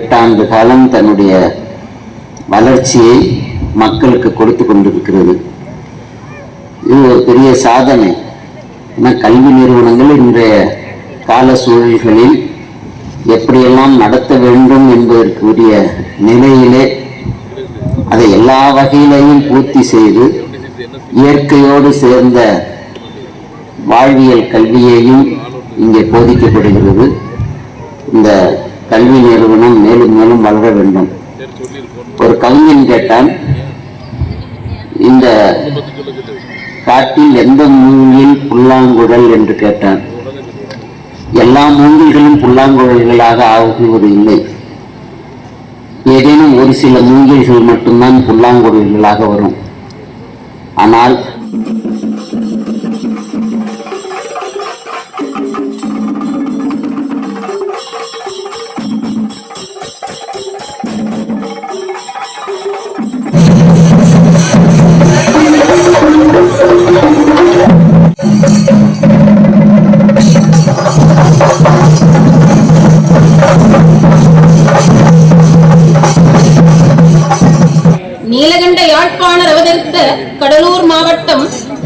எட்டாண்டு காலம் தன்னுடைய வளர்ச்சியை மக்களுக்கு கொடுத்து கொண்டிருக்கிறது. இது ஒரு பெரிய சாதனை. ஏன்னா கல்வி நிறுவனங்கள் இன்றைய கால சூழல்களில் எப்படியெல்லாம் நடத்த வேண்டும் என்பதற்குரிய நிலையிலே அதை எல்லா வகையிலையும் பூர்த்தி செய்து இயற்கையோடு சேர்ந்த வாழ்வியல் கல்வியையும் இங்கே போதிக்கப்படுகிறது. இந்த கல்வி நிறுவனம் மேலும் மேலும் வளர வேண்டும். ஒரு கவிஞன் கேட்டான் இந்த காட்டில் எந்த மூங்கில் புல்லாங்குழல் என்று கேட்டான். எல்லா மூங்கில்களும் புல்லாங்குழல்களாக ஆகுவது இல்லை ஏதேனும் ஒரு சில மூங்கில்கள் மட்டும்தான் புல்லாங்குழல்களாக வரும். ஆனால்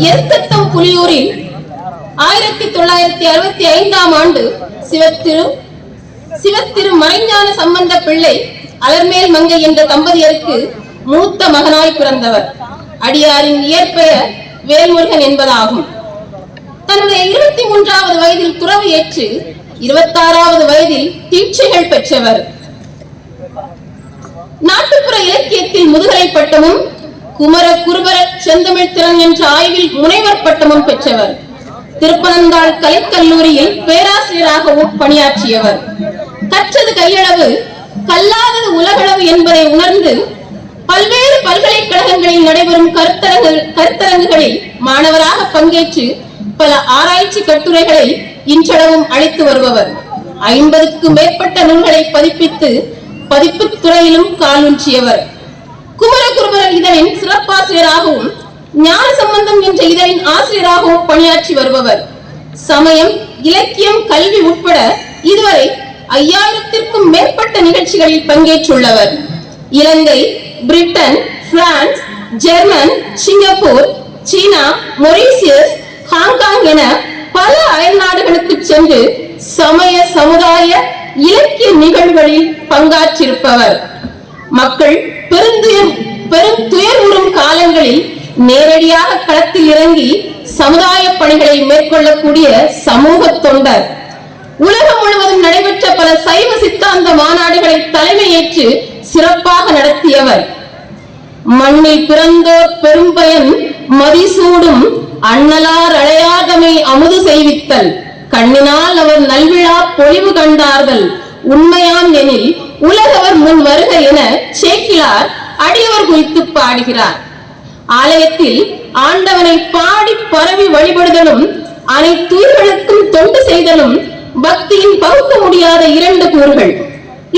எருத்தத்தம் புலியூரில் ஆயிரத்தி தொள்ளாயிரத்தி அறுபத்தி ஐந்தாம் ஆண்டு சிவத்திரு சிவத்திரு மறைஞான சம்பந்த பிள்ளை அலர்மேல் மங்கை என்ற தம்பதியருக்கு மூத்த மகனாய் பிறந்தவர். அடியாரின் இயற்பெயர் வேல்முருகன் என்பதாகும். தன்னுடைய இருபத்தி மூன்றாவது வயதில் துறவு ஏற்று இருபத்தாறாவது வயதில் தீட்சைகள் பெற்றவர். நாட்டுப்புற இலக்கியத்தில் முதுகலை பட்டமும் குமர குருபர செந்தமிழ் திறன் என்ற ஆய்வில் முனைவர் பட்டமும் பெற்றவர். திருப்பனந்தாள் கலைக்கல்லூரியில் பேராசிரியராகவும் பணியாற்றியவர். கற்றது கையளவு கல்லாதது உலகளவு என்பதை உணர்ந்து பல்வேறு பல்கலைக்கழகங்களில் நடைபெறும் கருத்தரங்கு கருத்தரங்குகளில் மாணவராக பங்கேற்று பல ஆராய்ச்சி கட்டுரைகளை இன்றளவும் அளித்து வருபவர். ஐம்பதுக்கும் மேற்பட்ட நூல்களை பதிப்பித்து பதிப்பு துறையிலும் காலூன்றியவர். குமரகுருபரர் இதழின் சிறப்பாசிரியராகவும் ஞான சம்பந்தம் என்ற இதழின் ஆசிரியராகவும் பணியாற்றி வருபவர். சமயம் இலக்கியம் கல்வி உட்பட இதுவரை ஐயாயிரத்திற்கும் மேற்பட்ட நிகழ்ச்சிகளில் பங்கேற்றுள்ளவர். Ilangai Britain France German Singapore China Mauritius Hong Kong என பல அயல் நாடுகளுக்கு சென்று சமய சமுதாய இலக்கிய நிகழ்வுகளில் பங்காற்றிருப்பவர். மக்கள் பெருந்துயர் பெரும் துயர்வுறும் காலங்களில் நேரடியாக களத்தில் இறங்கி சமுதாய பணிகளை மேற்கொள்ளக்கூடிய சமூக தொண்டர். உலகம் முழுவதும் நடைபெற்ற பல சைவ சித்தாந்த மாநாடுகளை தலைமையேற்று சிறப்பாக நடத்தியவர். மண்ணில் பிறந்தோர் பெரும்பயன் மதிசூடும் அண்ணலார் அழையாதமை அமுது செய்வித்தல். கண்ணினால் அவர் நல்விழா பொழிவு கண்டார்கள். உண்மையாம் எனில் உலகவர் முன் வருக என சேக்கிலார் அடியவர் குறித்து பாடுகிறார். ஆலயத்தில் ஆண்டவனை பாடி பரவி வழிபடுதலும் அனைத்துயிர்களுக்கும் தொண்டு செய்தலும் பக்தியின் பகுக்க முடியாத இரண்டு கூறுகள்.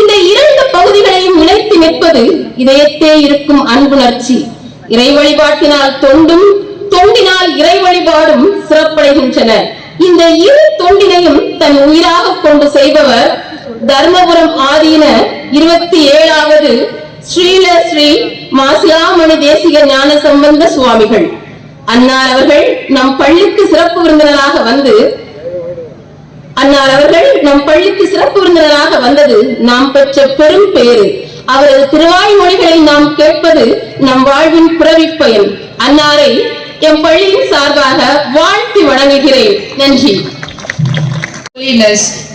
இந்த இரண்டு பகுதிகளையும் இணைத்து நிற்பது இதயத்தே இருக்கும் அன்புணர்ச்சி. இறை வழிபாட்டினால் தொண்டும் தொண்டினால் இறை வழிபாடும் சிறப்படைகின்றன. இந்த இரு தொண்டினையும் தன் உயிராக கொண்டு செய்பவர் தர்மபுரம் ஆதீன இருபத்தி ஏழாவது ஸ்ரீல ஸ்ரீ மாசிலாமணி தேசிக ஞான சம்பந்த சுவாமிகள். அன்னார் அவர்கள் நம் பள்ளிக்கு சிறப்பு விருந்தினராக வந்து அன்னார் அவர்கள் நம் பள்ளிக்கு சிறப்பு விருந்தினராக வந்தது நாம் பெற்ற பெரும் பேரு அவரது திருவாய்மொழிகளை நாம் கேட்பது நம் வாழ்வின் பிறவி பயன். அன்னாரை எம் பள்ளியின் சார்பாக வாழ்த்தி வணங்குகிறேன். நன்றி.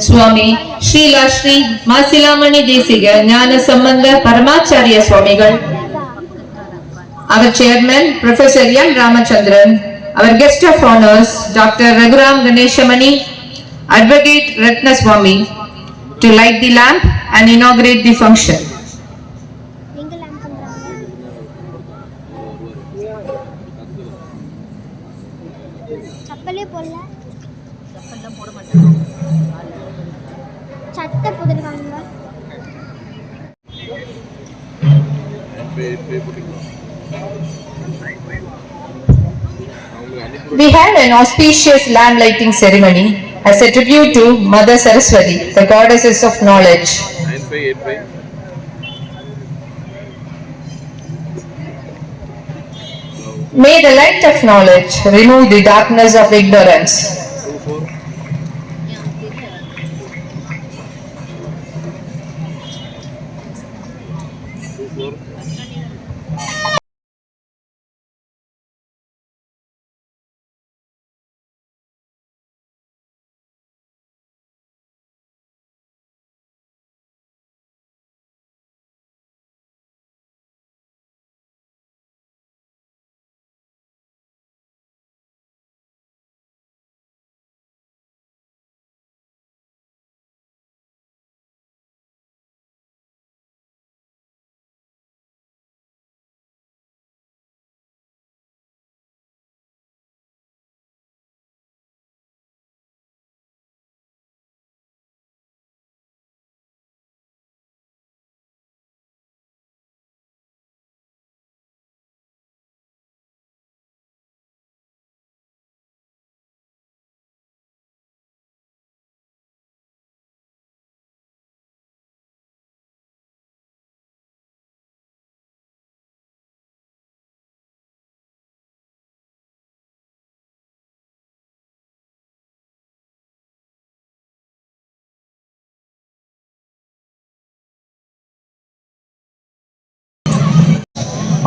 ಸ್ವಾಮಿ ಶ್ರೀಲಾ ಶ್ರೀ ಮಾಸಿಲಾಮಣಿ ದೇಸಿಗ ಜ್ಞಾನ ಸಂಬಂಧ ಪರಮಾಚಾರ್ಯ ಸ್ವಾಮಿಗಳು our chairman professor N Ramachandran our guest of honours doctor Raghuram Ganeshamani advocate Ratnaswamy to light the lamp and inaugurate the function We had an auspicious lamp lighting ceremony as a tribute to Mother Saraswati, the goddesses of knowledge. May the light of knowledge remove the darkness of ignorance.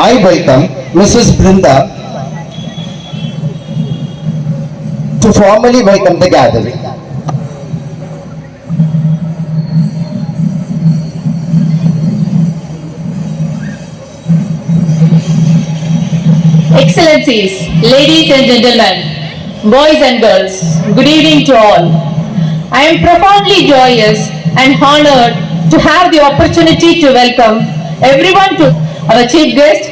I welcome Mrs. Brinda to formally welcome the gathering. Excellencies, ladies and gentlemen, boys and girls, good evening to all. I am profoundly joyous and honored to have the opportunity to welcome everyone to our chief guest,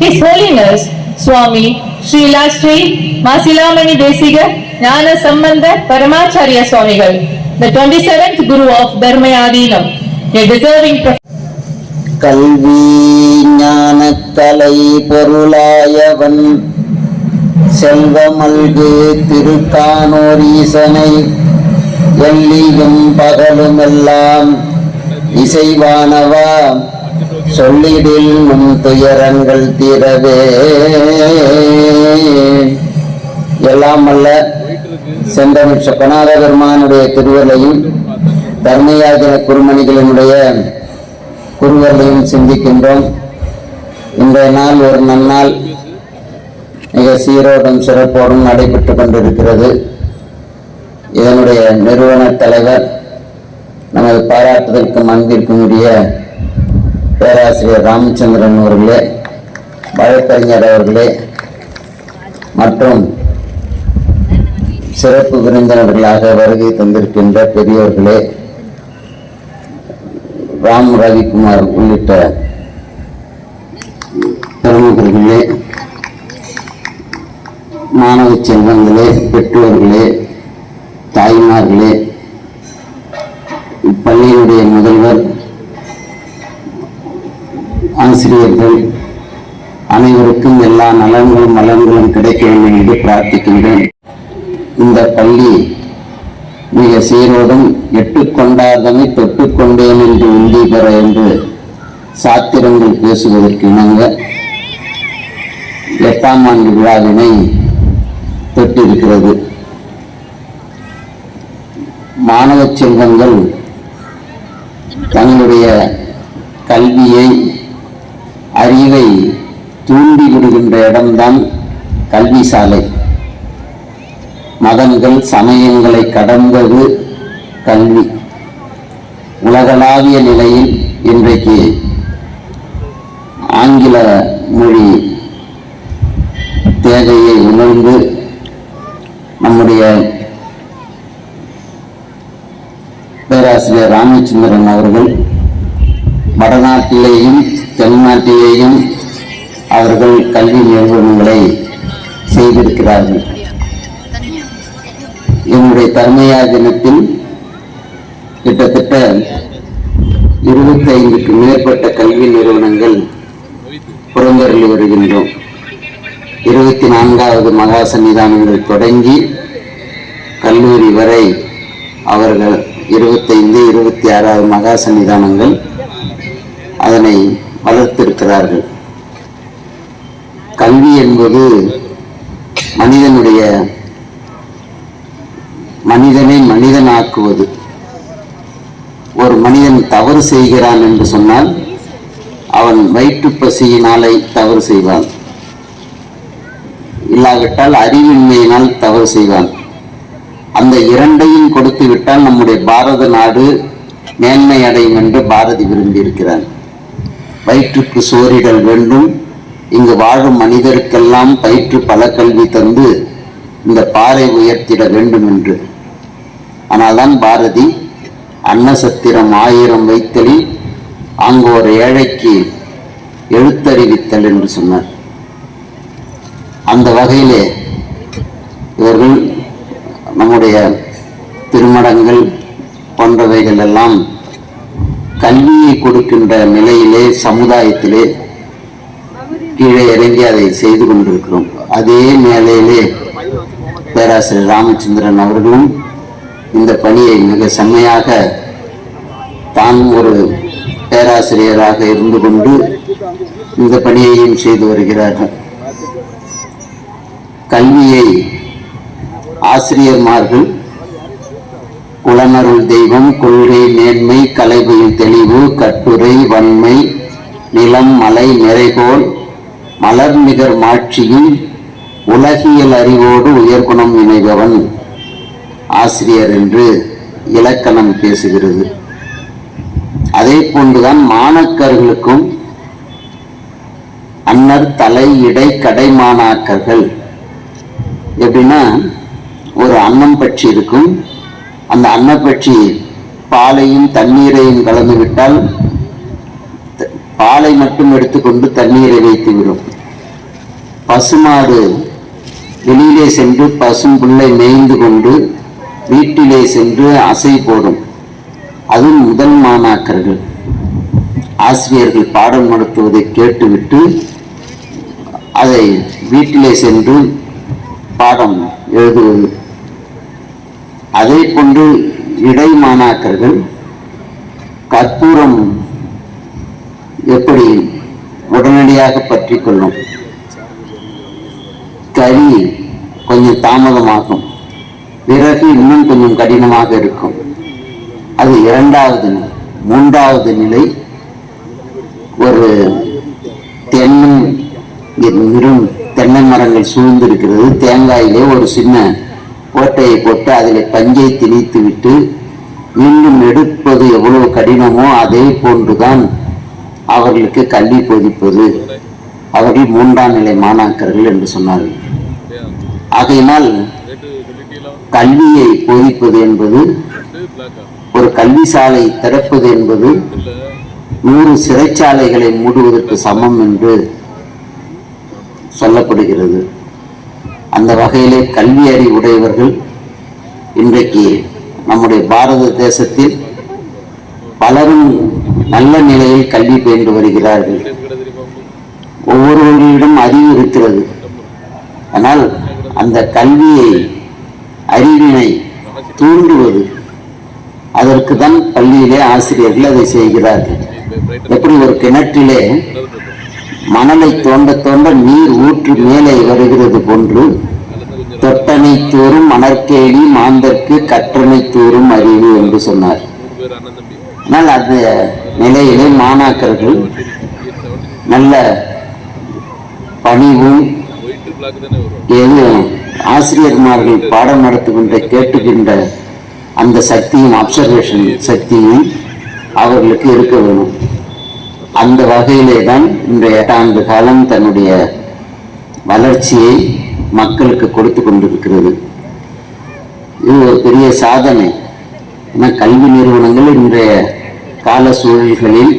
His Holiness Swami Srila Sri Masilamani Desiga Jnana Sambandha Paramacharya Swamigal, the 27th Guru of Dharmayadinam, a deserving prof- கல்வி ஞானக்கலை பொருளாயவன் செல்வமல்கு திருக்கானோர் ஈசனை எல்லியும் பகலுமெல்லாம் இசைவானவா சொல்லிடில் உன் துயரங்கள் தீரவே. எல்லாம் அல்ல செந்தமிழ் சொக்கநாத பெருமானுடைய திருவள்ளையும் தர்மயாஜன குருமணிகளினுடைய குருவர்களையும் சிந்திக்கின்றோம். இன்றைய நாள் ஒரு நன்னாள் மிக சீரோடும் சிறப்போடும் நடைபெற்று கொண்டிருக்கிறது. இதனுடைய நிறுவன தலைவர் நமது பாராட்டுதற்கும் அன்பிற்கும் உரிய பேராசிரியர் ராமச்சந்திரன் அவர்களே வழக்கறிஞர் அவர்களே மற்றும் சிறப்பு விருந்தினர்களாக வருகை தந்திருக்கின்ற பெரியோர்களே ராம் ரவிக்குமார் உள்ளிட்ட பிரமுகர்களே மாணவ செல்வங்களே பெற்றோர்களே தாய்மார்களே ஆசிரியர்கள் அனைவருக்கும் எல்லா நலன்களும் மலன்களும் கிடைக்க வேண்டும் என்று பிரார்த்திக்கின்றேன். இந்த பள்ளி மிக சீரோடும் எட்டுக்கொண்டாதனை தொட்டுக்கொண்டேன் என்று உந்தி பெற என்று சாத்திரங்கள் பேசுவதற்கு இணங்க எட்டாம் ஆண்டு விழாவினை தொட்டிருக்கிறது. மாணவ செல்வங்கள் தங்களுடைய கல்வியை அறிவை தூண்டி விடுகின்ற இடம்தான் கல்வி சாலை மதங்கள் சமயங்களை கடந்தது கல்வி. உலகளாவிய நிலையில் இன்றைக்கு ஆங்கில மொழி தேவையை உணர்ந்து நம்முடைய பேராசிரியர் ராமச்சந்திரன் அவர்கள் வடநாட்டிலேயும் தென்னாட்டிலேயும் அவர்கள் கல்வி நிறுவனங்களை செய்திருக்கிறார்கள். என்னுடைய தர்மயா தினத்தில் கிட்டத்தட்ட இருபத்தி ஐந்துக்கு மேற்பட்ட கல்வி நிறுவனங்கள் புறந்தருளி வருகின்றோம். இருபத்தி நான்காவது மகா சன்னிதானங்கள் தொடங்கி கல்லூரி வரை அவர்கள் இருபத்தைந்து இருபத்தி ஆறாவது மகா சன்னிதானங்கள் அதனை வளர்த்திருக்கிறார்கள். கல்வி என்பது மனிதனுடைய மனிதனை மனிதனாக்குவது. ஒரு மனிதன் தவறு செய்கிறான் என்று சொன்னால் அவன் வயிற்று பசியினாலே தவறு செய்வான். இல்லாவிட்டால் அறிவின்மையினால் தவறு செய்வான். அந்த இரண்டையும் கொடுத்து விட்டால் நம்முடைய பாரத நாடு மேன்மை அடையும் என்று பாரதி விரும்பியிருக்கிறான். வயிற்றுக்கு சோரிடல் வேண்டும். இங்கு வாழும் மனிதருக்கெல்லாம் பயிற்று பல கல்வி தந்து இந்த பாறை உயர்த்திட வேண்டும் என்று. ஆனால்தான் பாரதி அன்னசத்திரம் ஆயிரம் வைத்தலில் அங்கு ஒரு ஏழைக்கு எழுத்தறிவித்தல் என்று சொன்னார். அந்த வகையிலே இவர்கள் நம்முடைய திருமணங்கள் போன்றவைகள் எல்லாம் கல்வியை கொடுக்கின்ற நிலையிலே சமுதாயத்திலே கீழே இறங்கி அதை செய்து கொண்டிருக்கிறோம். அதே மேலையிலே பேராசிரியர் ராமச்சந்திரன் அவர்களும் இந்த பணியை மிக செம்மையாக தான் ஒரு பேராசிரியராக இருந்து கொண்டு இந்த பணியையும் செய்து வருகிறார்கள். கல்வியை ஆசிரியர்மார்கள் குளனருள் தெய்வம் கொள்கை மேன்மை கலைபயில் தெளிவு கட்டுரை வன்மை நிலம் மலை நிறைபோல் மலர் நிகர் மாட்சியில் உலகியல் அறிவோடு உயர்குணம் இணைபவன் ஆசிரியர் என்று இலக்கணம் பேசுகிறது. அதே போன்றுதான் மாணக்கர்களுக்கும் அன்னர் தலை இடை கடை மாணாக்கர்கள். எப்படின்னா ஒரு அன்னம் பற்றி இருக்கும் அந்த அன்னப்பட்சி பாலையும் தண்ணீரையும் கலந்துவிட்டால் பாலை மட்டும் எடுத்துக்கொண்டு தண்ணீரை வைத்து விடும் பசுமாடு வெளியிலே சென்று பசும் புல்லை மேய்ந்து கொண்டு வீட்டிலே சென்று அசை போடும். அது முதல் மாணாக்கர்கள். ஆசிரியர்கள் பாடம் நடத்துவதை கேட்டுவிட்டு அதை வீட்டிலே சென்று பாடம் எழுதுவது. அதே போன்று இடை மாணாக்கர்கள் கற்பூரம் எப்படி உடனடியாக பற்றி கொள்ளும்? கறி கொஞ்சம் தாமதமாகும். பிறகு இன்னும் கொஞ்சம் கடினமாக இருக்கும். அது இரண்டாவது நிலை. மூன்றாவது நிலை ஒரு தென்னை இரு தென்னை மரங்கள் சூழ்ந்திருக்கிறது. தேங்காயிலே ஒரு சின்ன ஓட்டையை போட்டு அதில் பஞ்சை திணித்து விட்டு மீண்டும் எடுப்பது எவ்வளவு கடினமோ அதே போன்றுதான் அவர்களுக்கு கல்வி போதிப்பது. அவர்கள் மூன்றாம் நிலை மாணாக்கர்கள் என்று சொன்னார்கள். ஆகையினால் கல்வியை போதிப்பது என்பது ஒரு கல்வி சாலை திறப்பது என்பது நூறு சிறைச்சாலைகளை மூடுவதற்கு சமம் என்று சொல்லப்படுகிறது. அந்த வகையிலே கல்வி அறிவுடையவர்கள் இன்றைக்கு நம்முடைய பாரத தேசத்தில் பலரும் நல்ல நிலையில் கல்வி பயின்று வருகிறார்கள். ஒவ்வொருவரிடம் அறிவு இருக்கிறது. ஆனால் அந்த கல்வியை அறிவினை தூண்டுவது அதற்கு தான் பள்ளியிலே ஆசிரியர்கள் அதை செய்கிறார்கள். எப்படி ஒரு கிணற்றிலே மணலை தோண்ட தோண்ட நீர் ஊற்றி மேலே வருகிறது போன்று தொட்டனை தூறும் மணற்கேடி மாந்தர்க்கு கற்றனை தூறும் அறிவு என்று சொன்னார். ஆனால் அந்த நிலையிலே மாணாக்கர்கள் நல்ல பணிவும் எது ஆசிரியர்மார்கள் பாடம் நடத்துகின்ற கேட்டுகின்ற அந்த சக்தியும் அப்சர்வேஷன் சக்தியும் அவர்களுக்கு இருக்க வேணும் அந்த வகையிலே தான் இன்றைய எட்டாண்டு காலம் தன்னுடைய வளர்ச்சியை மக்களுக்கு கொடுத்து கொண்டிருக்கிறது. இது ஒரு பெரிய சாதனை. ஏன்னா கல்வி நிறுவனங்கள் இன்றைய கால சூழல்களில்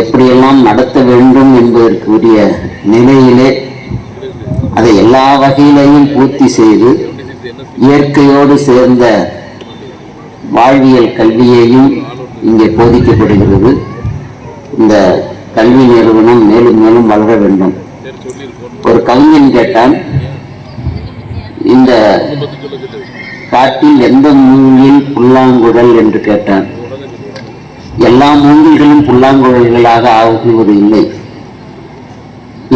எப்படியெல்லாம் நடத்த வேண்டும் என்பதற்குரிய நிலையிலே அதை எல்லா வகையிலையும் பூர்த்தி செய்து இயற்கையோடு சேர்ந்த வாழ்வியல் கல்வியையும் இங்கே போதிக்கப்படுகிறது. இந்த கல்வி நிறுவனம் மேலும் மேலும் வளர வேண்டும். ஒரு கவிஞன் கேட்டான் இந்த பாட்டில் எந்த மூங்கில் புல்லாங்குழல் என்று கேட்டான். எல்லா மூங்கில்களும் புல்லாங்குழல்களாக ஆகுவது இல்லை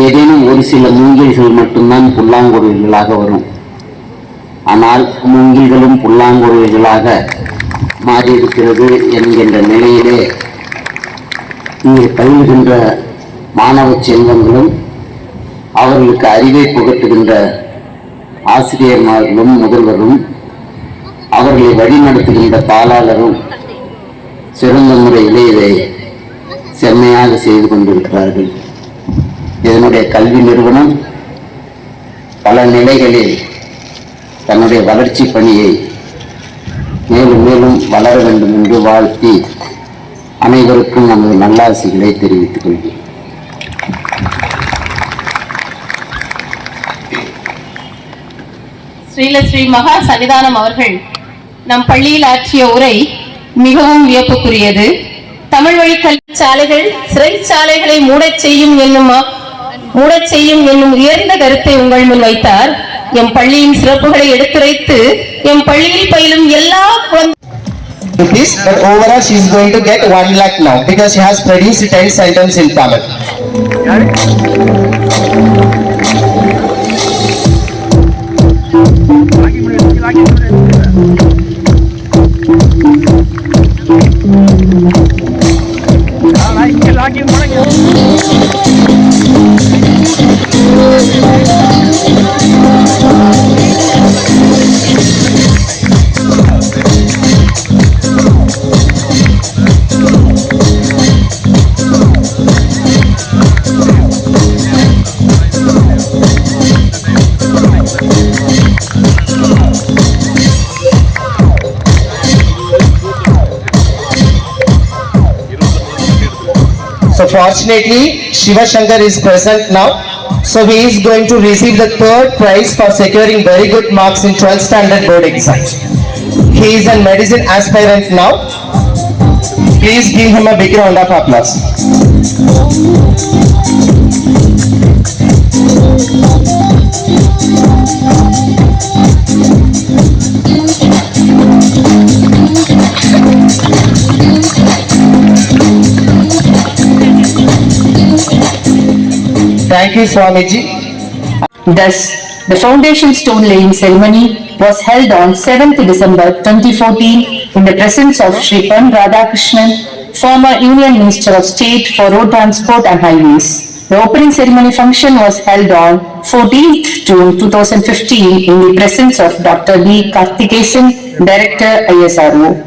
ஏதேனும் ஒரு சில மூங்கில்கள் மட்டும்தான் புல்லாங்குழல்களாக வரும். ஆனால் மூங்கில்களும் புல்லாங்குழல்களாக மாறியிருக்கிறது என்கின்ற நிலையிலே இங்கே பயில்கின்ற மாணவ செல்வங்களும் அவர்களுக்கு அறிவை புகட்டுகின்ற ஆசிரியர்மார்களும் முதல்வரும் அவர்களை வழிநடத்துகின்ற தாளாளரும் சிறந்த முறையிலே இதை செம்மையாக செய்து கொண்டிருக்கிறார்கள். இதனுடைய கல்வி நிறுவனம் பல நிலைகளில் தன்னுடைய வளர்ச்சி பணியை மேலும் மேலும் வளர வேண்டும் என்று வாழ்த்தி அனைவருக்கும் நமது நல்லாசிகளை தெரிவித்துக் கொள்கிறேன். ஸ்ரீலஸ்ரீ மகா சன்னிதானம் அவர்கள் நம் பள்ளியில் ஆற்றிய உரை மிகவும் வியப்புக்குரியது. தமிழ் வழி கல்வி சாலைகள் சிறைச்சாலைகளை மூடச் செய்யும் என்னும் மூடச் செய்யும் என்னும் உயர்ந்த கருத்தை உங்கள் முன் வைத்தார். எம் பள்ளியின் சிறப்புகளை எடுத்துரைத்து எம் பள்ளியில் பயிலும் எல்லா rupees, but overall she is going to get 1 lakh now because she has produced 10 sentences in Tamil. lagi berhenti lagi berhenti lagi lagi lagi fortunately, Shiva Shankar is present now. So he is going to receive the third prize for securing very good marks in 12th standard board exams. He is a medicine aspirant now. Please give him a big round of applause. Thank you, Swamiji. Thus, the foundation stone laying ceremony was held on 7th December 2014 in the presence of Shri Pan Radhakrishnan, former Union Minister of State for Road Transport and Highways. The opening ceremony function was held on 14th June 2015 in the presence of Dr. B. Karthikesan, Director ISRO.